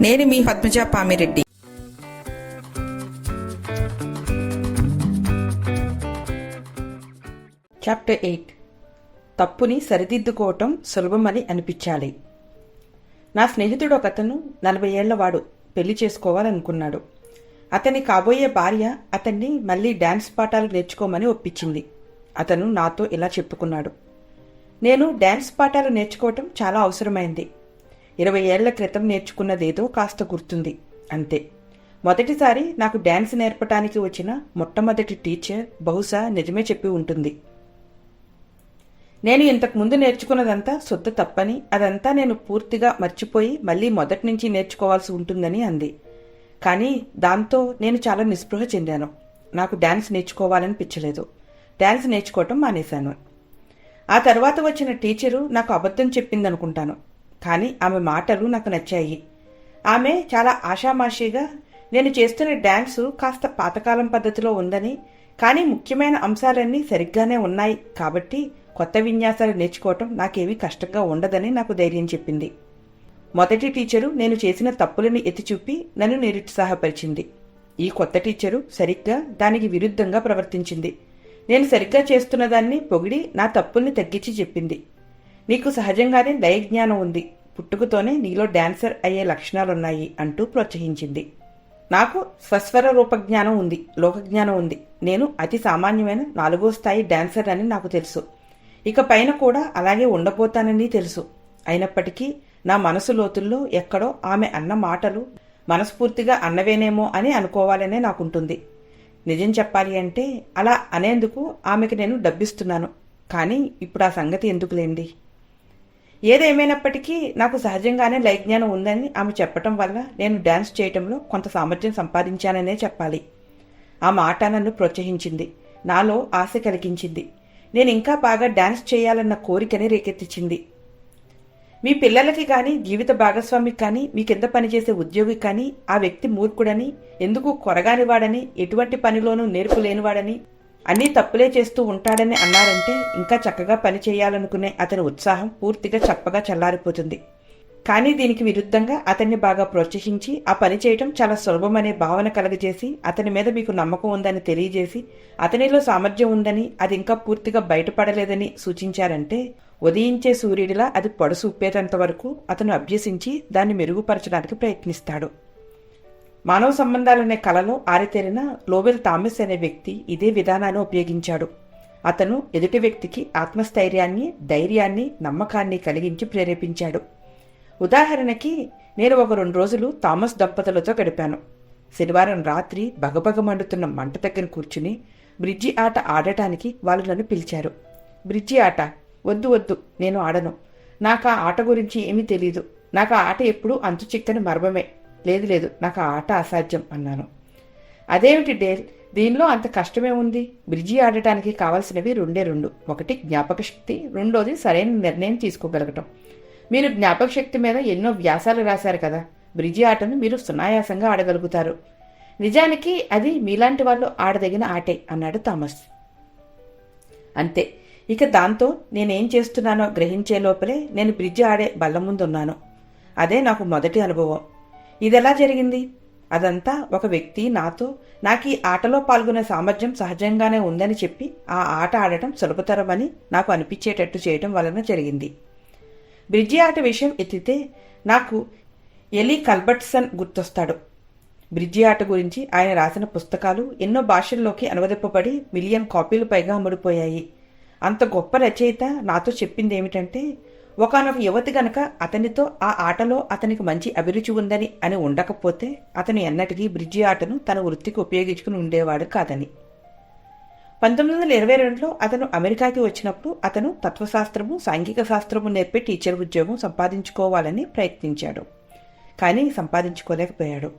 నేను మీ Padmaja Pamireddy. Chapter eight తప్పుని సరిదిద్దుకోవటం సులభమని అనిపించాలి. నా స్నేహితుడు ఒకతను నలభై ఏళ్ళవాడు పెళ్ళి చేసుకోవాలనుకున్నాడు. అతని కాబోయే భార్య అతన్ని మళ్ళీ డ్యాన్స్ పాఠాలు నేర్చుకోమని ఒప్పించింది. అతను నాతో ఇలా చెప్పుకున్నాడు. నేను డ్యాన్స్ పాఠాలు నేర్చుకోవటం చాలా అవసరమైంది. ఇరవై ఏళ్ళ క్రితం నేర్చుకున్నదేదో కాస్త గుర్తుంది. అంతే. మొదటిసారి నాకు డ్యాన్స్ నేర్పటానికి వచ్చిన మొట్టమొదటి టీచర్ బహుశా నిజమే చెప్పి ఉంటుంది. నేను ఇంతకుముందు నేర్చుకున్నదంతా శుద్ధ తప్పని అదంతా నేను పూర్తిగా మర్చిపోయి మళ్ళీ మొదటి నుంచి నేర్చుకోవాల్సి ఉంటుందని అంది. కానీ దాంతో నేను చాలా నిస్పృహ చెందాను. నాకు డ్యాన్స్ నేర్చుకోవాలనిపించలేదు. డ్యాన్స్ నేర్చుకోవటం మానేశాను. ఆ తర్వాత వచ్చిన టీచరు నాకు అబద్ధం చెప్పిందనుకుంటాను. కానీ ఆమె మాటలు నాకు నచ్చాయి. ఆమె చాలా ఆషామాషిగా నేను చేస్తున్న డ్యాన్సు కాస్త పాతకాలం పద్ధతిలో ఉందని కానీ ముఖ్యమైన అంశాలన్నీ సరిగ్గానే ఉన్నాయి కాబట్టి కొత్త విన్యాసాలు నేర్చుకోవటం నాకేమీ కష్టంగా ఉండదని నాకు ధైర్యం చెప్పింది. మొదటి టీచరు నేను చేసిన తప్పులను ఎత్తిచూపి నన్ను నిరుత్సాహపరిచింది. ఈ కొత్త టీచరు సరిగ్గా దానికి విరుద్ధంగా ప్రవర్తించింది. నేను సరిగ్గా చేస్తున్న దాన్ని పొగిడి నా తప్పుల్ని తగ్గించి చెప్పింది. నీకు సహజంగానే లయజ్ఞానం ఉంది. పుట్టుకతోనే నీలో డాన్సర్ అయ్యే లక్షణాలున్నాయి అంటూ ప్రోత్సహించింది. నాకు స్వస్వర రూపజ్ఞానం ఉంది లోకజ్ఞానం ఉంది. నేను అతి సామాన్యమైన నాలుగో స్థాయి డాన్సర్ అని నాకు తెలుసు. ఇక పైన కూడా అలాగే ఉండబోతానని తెలుసు. అయినప్పటికీ నా మనసు లోతుల్లో ఎక్కడో ఆమె అన్న మాటలు మనస్ఫూర్తిగా అన్నవేనేమో అని అనుకోవాలనే నాకుంటుంది. నిజం చెప్పాలి అంటే అలా అనేందుకు ఆమెకు నేను డబ్బిస్తున్నాను. కానీ ఇప్పుడు ఆ సంగతి ఎందుకులేండి? ఏదేమైనప్పటికీ నాకు సహజంగానే లైజ్ఞానం ఉందని ఆమె చెప్పటం వల్ల నేను డ్యాన్స్ చేయటంలో కొంత సామర్థ్యం సంపాదించాననే చెప్పాలి. ఆ మాట నన్ను ప్రోత్సహించింది. నాలో ఆశ కలిగించింది. నేను ఇంకా బాగా డ్యాన్స్ చేయాలన్న కోరికని రేకెత్తించింది మీ పిల్లలకి కానీ జీవిత భాగస్వామికి కానీ మీ కింద పనిచేసే ఉద్యోగి కానీ ఆ వ్యక్తి మూర్ఖుడని ఎందుకు కొరగానివాడని ఎటువంటి పనిలోనూ నేర్పు లేనివాడని అన్నీ తప్పులే చేస్తూ ఉంటాడని అన్నారంటే ఇంకా చక్కగా పని చేయాలనుకునే అతని ఉత్సాహం పూర్తిగా చప్పగా చల్లారిపోతుంది. కానీ దీనికి విరుద్ధంగా అతన్ని బాగా ప్రోత్సహించి ఆ పని చేయటం చాలా సులభమనే భావన కలగజేసి అతని మీద మీకు నమ్మకం ఉందని తెలియజేసి అతనిలో సామర్థ్యం ఉందని అది ఇంకా పూర్తిగా బయటపడలేదని సూచించారంటే ఉదయించే సూర్యుడిలా అది పొడసు వరకు అతను అభ్యసించి దాన్ని మెరుగుపరచడానికి ప్రయత్నిస్తాడు. మానవ సంబంధాలనే కళలో ఆరితేరిన లోవెల్ థామస్ అనే వ్యక్తి ఇదే విధానాన్ని ఉపయోగించాడు. అతను ఎదుటి వ్యక్తికి ఆత్మస్థైర్యాన్ని ధైర్యాన్ని నమ్మకాన్ని కలిగించి ప్రేరేపించాడు. ఉదాహరణకి నేను ఒక రెండు రోజులు థామస్ దంపతులతో గడిపాను. శనివారం రాత్రి బగబగ మండుతున్న మంట దగ్గర కూర్చుని బ్రిడ్జి ఆట ఆడటానికి వాళ్ళు నన్ను పిలిచారు. బ్రిడ్జి ఆట వద్దు వద్దు నేను ఆడను. నాకు ఆ ఆట గురించి ఏమీ తెలియదు నాకు ఆ ఆట ఎప్పుడూ అంతు చిక్కని మర్మమే. లేదు లేదు నాకు ఆ ఆట అసాధ్యం అన్నాను. అదేమిటి డేల్? దీనిలో అంత కష్టమే ఉంది. బ్రిడ్జి ఆడటానికి కావాల్సినవి రెండే రెండు. ఒకటి జ్ఞాపక శక్తి రెండోది సరైన నిర్ణయం తీసుకోగలగటం. మీరు జ్ఞాపక శక్తి మీద ఎన్నో వ్యాసాలు రాశారు కదా. బ్రిడ్జి ఆటను మీరు సునాయాసంగా ఆడగలుగుతారు. నిజానికి అది మీలాంటి వాళ్ళు ఆడదగిన ఆటే అన్నాడు థామస్. అంతే. ఇక దాంతో నేనేం చేస్తున్నానో గ్రహించే లోపలే నేను బ్రిడ్జి ఆడే బల్ల ముందున్నాను. అదే నాకు మొదటి అనుభవం. ఇదెలా జరిగింది? అదంతా ఒక వ్యక్తి నాతో నాకు ఈ ఆటలో పాల్గొనే సామర్థ్యం సహజంగానే ఉందని చెప్పి ఆ ఆట ఆడటం సులభతరమని నాకు అనిపించేటట్టు చేయటం వలన జరిగింది. బ్రిడ్జి ఆట విషయం ఎత్తితే నాకు ఎలీ కల్బర్ట్సన్ గుర్తొస్తాడు. బ్రిడ్జి ఆట గురించి ఆయన రాసిన పుస్తకాలు ఎన్నో భాషల్లోకి అనువదింపబడి మిలియన్ కాపీలు పైగా అమ్ముడుపోయాయి. అంత గొప్ప రచయిత నాతో చెప్పింది ఏమిటంటే ఒకనొక యువతి గనక అతనితో ఆ ఆటలో అతనికి మంచి అభిరుచి ఉందని అని ఉండకపోతే అతను ఎన్నటికీ బ్రిడ్జి ఆటను తన వృత్తికి ఉపయోగించుకుని ఉండేవాడు కాదని. పంతొమ్మిది వందల ఇరవై రెండులో అతను అమెరికాకి వచ్చినప్పుడు అతను తత్వశాస్త్రము సాంఘిక శాస్త్రము నేర్పే టీచర్ ఉద్యోగం సంపాదించుకోవాలని ప్రయత్నించాడు. కానీ సంపాదించుకోలేకపోయాడు.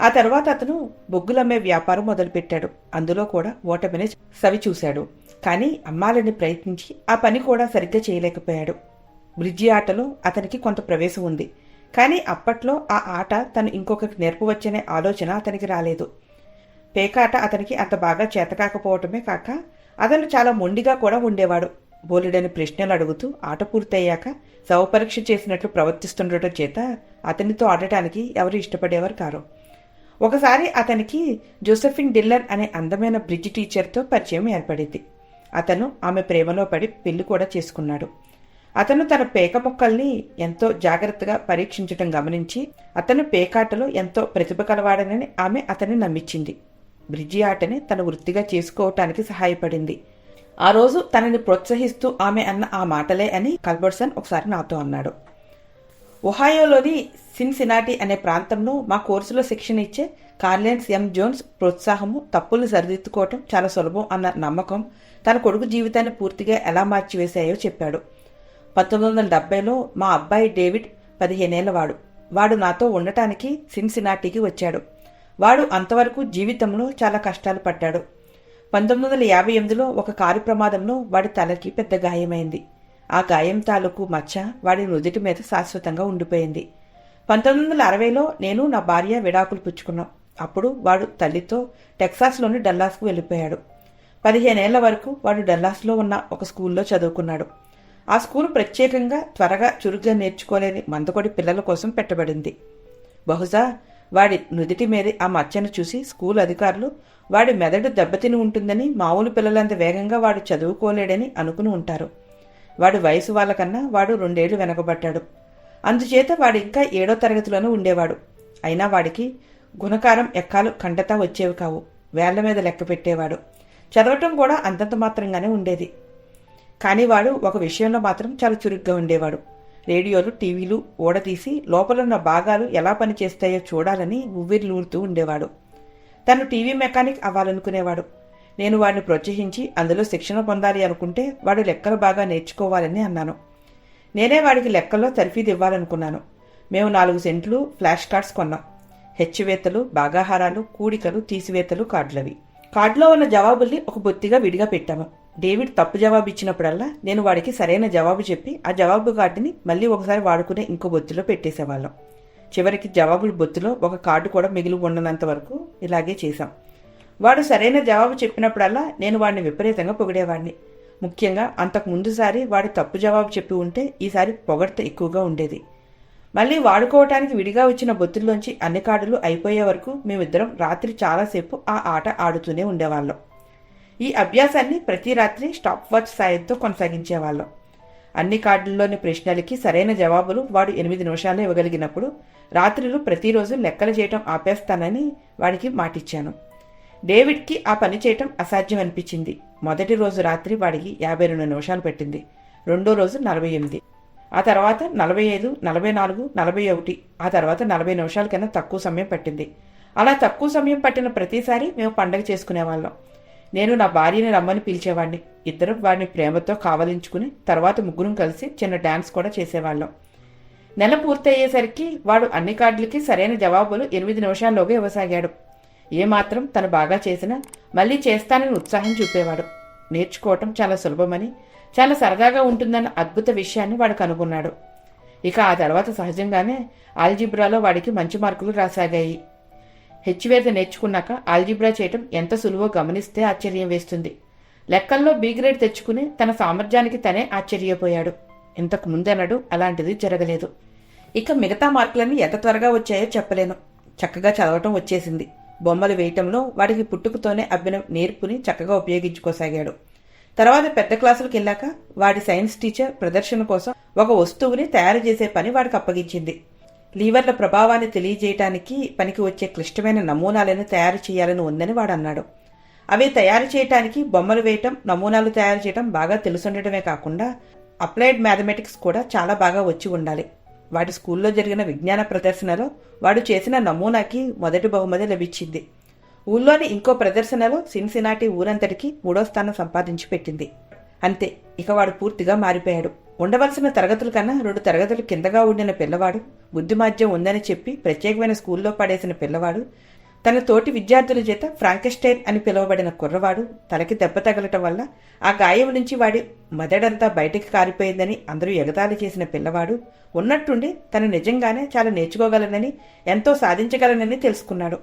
ఆ తర్వాత అతను బొగ్గులమ్మే వ్యాపారం మొదలుపెట్టాడు. అందులో కూడా ఓటమిని సవి చూశాడు కానీ అమ్మాలని ప్రయత్నించి ఆ పని కూడా సరిగ్గా చేయలేకపోయాడు. బ్రిడ్జి ఆటలో అతనికి కొంత ప్రవేశం ఉంది. కానీ అప్పట్లో ఆ ఆట తను ఇంకొకరికి నేర్పవచ్చనే ఆలోచన అతనికి రాలేదు. పేకాట అతనికి అంత బాగా చేతకాకపోవటమే కాక అతను చాలా మొండిగా కూడా ఉండేవాడు. బోలెడని ప్రశ్నలు అడుగుతూ ఆట పూర్తయ్యాక శవపరీక్ష చేసినట్లు ప్రవర్తిస్తుండటం చేత అతనితో ఆడటానికి ఎవరు ఇష్టపడేవారు కారు. ఒకసారి అతనికి జోసెఫిన్ డిల్లర్ అనే అందమైన బ్రిడ్జ్ టీచర్తో పరిచయం ఏర్పడింది. అతను ఆమె ప్రేమలో పడి పెళ్ళి కూడా చేసుకున్నాడు. అతను తన పేక మొక్కల్ని ఎంతో జాగ్రత్తగా పరీక్షించటం గమనించి అతను పేకాటలో ఎంతో ప్రతిభ కలవాడనని ఆమె అతన్ని నమ్మించింది. బ్రిడ్జి ఆటని తన వృత్తిగా చేసుకోవటానికి సహాయపడింది. ఆ రోజు తనని ప్రోత్సహిస్తూ ఆమె అన్న ఆ మాటలే అని కల్బర్సన్ ఒకసారి నాతో అన్నాడు. ఒహాయోలోని సిన్సినాటి అనే ప్రాంతంలో మా కోర్సులో శిక్షణ ఇచ్చే కార్లెన్స్ ఎం. జోన్స్ ప్రోత్సాహము తప్పులు సరిదిద్దుకోవటం చాలా సులభం అన్న నమ్మకం తన కొడుకు జీవితాన్ని పూర్తిగా ఎలా మార్చివేశాయో చెప్పాడు. పంతొమ్మిది వందల డెబ్బైలో మా అబ్బాయి డేవిడ్ పదిహేనేళ్ళవాడు. వాడు నాతో ఉండటానికి సిన్సినాటికి వచ్చాడు. వాడు అంతవరకు జీవితంలో చాలా కష్టాలు పడ్డాడు. పంతొమ్మిది వందల యాభై ఎనిమిదిలో ఒక కారు ప్రమాదంలో వాడి తలకి పెద్ద గాయమైంది. ఆ గాయం తాలూకు మచ్చ వాడి నుదుటి మీద శాశ్వతంగా ఉండిపోయింది. పంతొమ్మిది వందల అరవైలో నేను నా భార్య విడాకులు పుచ్చుకున్నాం. అప్పుడు వాడు తల్లితో టెక్సాస్లోని డల్లాస్కు వెళ్ళిపోయాడు. పదిహేనేళ్ళ వరకు వాడు డల్లాస్లో ఉన్న ఒక స్కూల్లో చదువుకున్నాడు. ఆ స్కూల్ ప్రత్యేకంగా త్వరగా చురుగ్గా నేర్చుకోలేని మందకొడి పిల్లల కోసం పెట్టబడింది. బహుశా వాడి నుదిటి మీద ఆ మచ్చను చూసి స్కూల్ అధికారులు వాడి మెదడు దెబ్బతిని ఉంటుందని మామూలు పిల్లలంత వేగంగా వాడు చదువుకోలేడని అనుకుని ఉంటారు. వాడి వయసు వాళ్ళకన్నా వాడు రెండేళ్ళు వెనకబడ్డాడు. అందుచేత వాడు ఇంకా ఏడో తరగతిలోనూ ఉండేవాడు. అయినా వాడికి గుణకారం ఎక్కాలు కండతా వచ్చేవి కావు. వేళ్ళ మీద లెక్క పెట్టేవాడు. చదవటం కూడా అంతంత మాత్రంగానే ఉండేది. కానీ వాడు ఒక విషయంలో మాత్రం చాలా చురుగ్గా ఉండేవాడు. రేడియోలు టీవీలు ఓడతీసి లోపలున్న భాగాలు ఎలా పనిచేస్తాయో చూడాలని ఉవ్విర్లూరుతూ ఉండేవాడు. తను టీవీ మెకానిక్ అవ్వాలనుకునేవాడు. నేను వాడిని ప్రోత్సహించి అందులో శిక్షణ పొందాలి అనుకుంటే వాడు లెక్కలు బాగా నేర్చుకోవాలని అన్నాను. నేనే వాడికి లెక్కల్లో తర్ఫీదు ఇవ్వాలనుకున్నాను. మేము నాలుగు సెంట్లు ఫ్లాష్ కార్డ్స్ కొన్నాం. హెచ్చువేతలు భాగాహారాలు కూడికలు తీసివేతలు కార్డులవి. కార్డులో ఉన్న జవాబుల్ని ఒక బొత్తిగా విడిగా పెట్టాము. డేవిడ్ తప్పు జవాబు ఇచ్చినప్పుడల్లా నేను వాడికి సరైన జవాబు చెప్పి ఆ జవాబు కార్డుని మళ్ళీ ఒకసారి వాడుకునే ఇంకో బొత్తిలో పెట్టేసేవాళ్ళం. చివరికి జవాబుల బొత్తులో ఒక కార్డు కూడా మిగిలి ఉండనంత వరకు ఇలాగే చేశాం. వాడు సరైన జవాబు చెప్పినప్పుడల్లా నేను వాడిని విపరీతంగా పొగిడేవాడిని. ముఖ్యంగా అంతకు ముందుసారి వాడు తప్పు జవాబు చెప్పి ఉంటే ఈసారి పొగడ్త ఎక్కువగా ఉండేది. మళ్ళీ వాడుకోవటానికి విడిగా వచ్చిన బొత్తుల్లోంచి అన్ని కార్డులు అయిపోయే వరకు మేమిద్దరం రాత్రి చాలాసేపు ఆ ఆట ఆడుతూనే ఉండేవాళ్ళం. ఈ అభ్యాసాన్ని ప్రతి రాత్రి స్టాప్ వాచ్ సాయంతో కొనసాగించేవాళ్ళం. అన్ని కార్డుల్లోని ప్రశ్నలకి సరైన జవాబులు వాడు ఎనిమిది నిమిషాలు ఇవ్వగలిగినప్పుడు రాత్రులు ప్రతిరోజు లెక్కలు చేయటం ఆపేస్తానని వాడికి మాటిచ్చాను. డేవిడ్కి ఆ పని చేయటం అసాధ్యం అనిపించింది. మొదటి రోజు రాత్రి వాడికి యాభై రెండు నిమిషాలు పెట్టింది. రెండో రోజు నలభై ఎనిమిది. ఆ తర్వాత నలభై ఐదు నలభై నాలుగు నలభై ఒకటి ఆ తర్వాత నలభై నిమిషాల కన్నా తక్కువ సమయం పట్టింది. అలా తక్కువ సమయం పట్టిన ప్రతిసారి మేము పండగ చేసుకునేవాళ్ళం. నేను నా భార్యని రమ్మని పిలిచేవాడిని ఇద్దరు వాడిని ప్రేమతో కావలించుకుని తర్వాత ముగ్గురం కలిసి చిన్న డ్యాన్స్ కూడా చేసేవాళ్ళం. నెల పూర్తయ్యేసరికి వాడు అన్ని కార్డులకి సరైన జవాబులు ఎనిమిది నిమిషాల్లోగా ఇవ్వసాగాడు. ఏమాత్రం తను బాగా చేసినా మళ్ళీ చేస్తానని ఉత్సాహం చూపేవాడు. నేర్చుకోవటం చాలా సులభమని చాలా సరదాగా ఉంటుందన్న అద్భుత విషయాన్ని వాడు కనుగొన్నాడు. ఇక ఆ తర్వాత సహజంగానే ఆల్జిబ్రాలో వాడికి మంచి మార్కులు రాసాగాయి. హెచ్వేద నేర్చుకున్నాక ఆల్జిబ్రా చేయటం ఎంత సులువో గమనిస్తే ఆశ్చర్యం వేస్తుంది. లెక్కల్లో బి గ్రేడ్ తెచ్చుకుని తన సామర్థ్యానికి తనే ఆశ్చర్యపోయాడు. ఇంతకు ముందెనడు అలాంటిది జరగలేదు. ఇక మిగతా మార్కులన్నీ ఎంత త్వరగా వచ్చాయో చెప్పలేను. చక్కగా చదవటం వచ్చేసింది. బొమ్మలు వేయటంలో వాడికి పుట్టుకతోనే అబ్బిన నేర్పుని చక్కగా ఉపయోగించుకోసాగాడు. తర్వాత పెద్ద క్లాసులకు వెళ్ళాక వాడి సైన్స్ టీచర్ ప్రదర్శన కోసం ఒక వస్తువుని తయారు చేసే పని వాడికి అప్పగించింది. లీవర్ల ప్రభావాన్ని తెలియజేయటానికి పనికి వచ్చే క్లిష్టమైన నమూనాలను తయారు చేయాలని ఉందని వాడు అన్నాడు. అవి తయారు చేయటానికి బొమ్మలు వేయటం నమూనాలు తయారు చేయటం బాగా తెలుసుండటమే కాకుండా అప్లైడ్ మ్యాథమెటిక్స్ కూడా చాలా బాగా వచ్చి ఉండాలి. వాడి స్కూల్లో జరిగిన విజ్ఞాన ప్రదర్శనలో వాడు చేసిన నమూనాకి మొదటి బహుమతి లభించింది. ఊళ్ళోని ఇంకో ప్రదర్శనలో సిన్సినాటి ఊరంతటికి మూడో స్థానం సంపాదించి పెట్టింది. అంతే ఇక వాడు పూర్తిగా మారిపోయాడు. ఉండవలసిన తరగతుల కన్నా రెండు తరగతులు కిందగా ఉండిన పిల్లవాడు బుద్ధిమాధ్యం ఉందని చెప్పి ప్రత్యేకమైన స్కూల్లో పడేసిన పిల్లవాడు తన తోటి విద్యార్థుల చేత ఫ్రాంకెస్టైన్ అని పిలువబడిన కుర్రవాడు తలకి దెబ్బ తగలటం వల్ల ఆ గాయం నుంచి వాడి మెదడంతా బయటికి కారిపోయిందని అందరూ ఎగతాళి చేసిన పిల్లవాడు ఉన్నట్టుండి తను నిజంగానే చాలా నేర్చుకోగలనని ఎంతో సాధించగలనని తెలుసుకున్నాడు.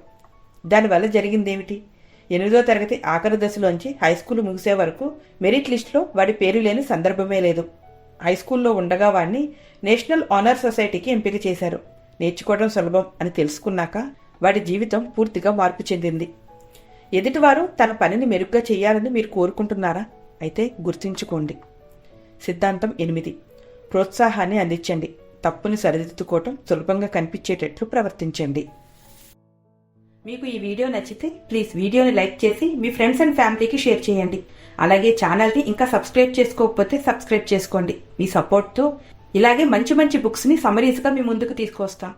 దానివల్ల జరిగిందేమిటి? ఎనిమిదో తరగతి ఆఖరి దశలోంచి హై స్కూల్ ముగిసే వరకు మెరిట్ లిస్టులో వాడి పేరు లేని సందర్భమే లేదు. హై స్కూల్లో ఉండగా వాడిని నేషనల్ ఆనర్ సొసైటీకి ఎంపిక చేశారు. నేర్చుకోవడం సులభం అని తెలుసుకున్నాక వాడి జీవితం పూర్తిగా మార్పు చెందింది. ఎదుటివారు తన పనిని మెరుగ్గా చేయాలని మీరు కోరుకుంటున్నారా? అయితే గుర్తుంచుకోండి. సిద్ధాంతం ఎనిమిది. ప్రోత్సాహాన్ని అందించండి. తప్పుని సరిదిద్దుకోవటం సులభంగా కనిపించేటట్లు ప్రవర్తించండి. మీకు ఈ వీడియో నచ్చితే ప్లీజ్ వీడియోని లైక్ చేసి మీ ఫ్రెండ్స్ అండ్ ఫ్యామిలీకి షేర్ చేయండి. అలాగే ఛానల్ని ఇంకా సబ్స్క్రైబ్ చేసుకోకపోతే సబ్స్క్రైబ్ చేసుకోండి. మీ సపోర్ట్తో ఇలాగే మంచి మంచి బుక్స్ని సమరీస్గా మీ ముందుకు తీసుకొస్తాం.